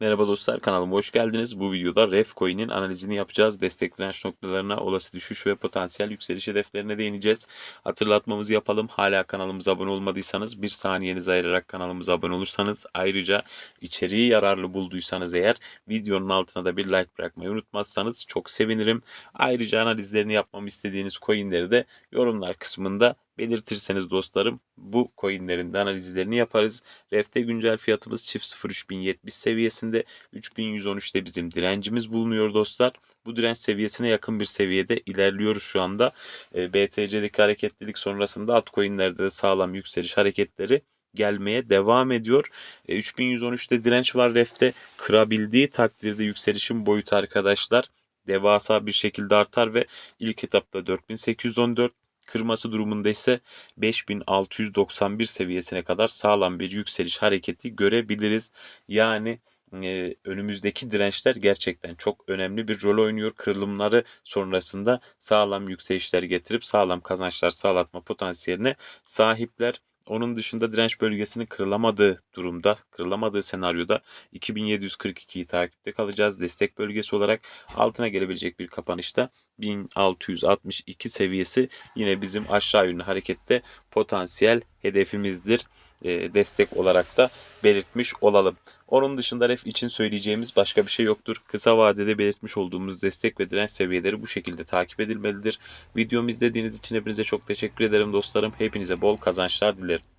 Merhaba dostlar kanalıma hoş geldiniz. Bu videoda REF Coin'in analizini yapacağız. Destek direnç noktalarına, olası düşüş ve potansiyel yükseliş hedeflerine değineceğiz. Hatırlatmamızı yapalım. Hala kanalımıza abone olmadıysanız bir saniyenizi ayırarak kanalımıza abone olursanız ayrıca içeriği yararlı bulduysanız eğer videonun altına da bir like bırakmayı unutmazsanız çok sevinirim. Ayrıca analizlerini yapmamı istediğiniz coinleri de yorumlar kısmında belirtirseniz dostlarım bu coinlerin de analizlerini yaparız. Ref'te güncel fiyatımız çift 03070 seviyesinde. 3113'te bizim direncimiz bulunuyor dostlar. Bu direnç seviyesine yakın bir seviyede ilerliyoruz şu anda. E, BTC'deki hareketlilik sonrasında altcoin'lerde de sağlam yükseliş hareketleri gelmeye devam ediyor. E, 3113'te direnç var refte. Kırabildiği takdirde yükselişin boyutu arkadaşlar devasa bir şekilde artar ve ilk etapta 4814 kırması durumunda ise 5691 seviyesine kadar sağlam bir yükseliş hareketi görebiliriz. Yani e, önümüzdeki dirençler gerçekten çok önemli bir rol oynuyor. Kırılımları sonrasında sağlam yükselişler getirip sağlam kazançlar sağlatma potansiyeline sahipler. Onun dışında direnç bölgesinin kırılamadığı durumda, kırılamadığı senaryoda 2742'yi takipte kalacağız. Destek bölgesi olarak altına gelebilecek bir kapanışta 1662 seviyesi yine bizim aşağı yönlü harekette potansiyel hedefimizdir. E, destek olarak da belirtmiş olalım. Onun dışında ref için söyleyeceğimiz başka bir şey yoktur. Kısa vadede belirtmiş olduğumuz destek ve direnç seviyeleri bu şekilde takip edilmelidir. Videomu izlediğiniz için hepinize çok teşekkür ederim dostlarım. Hepinize bol kazançlar dilerim.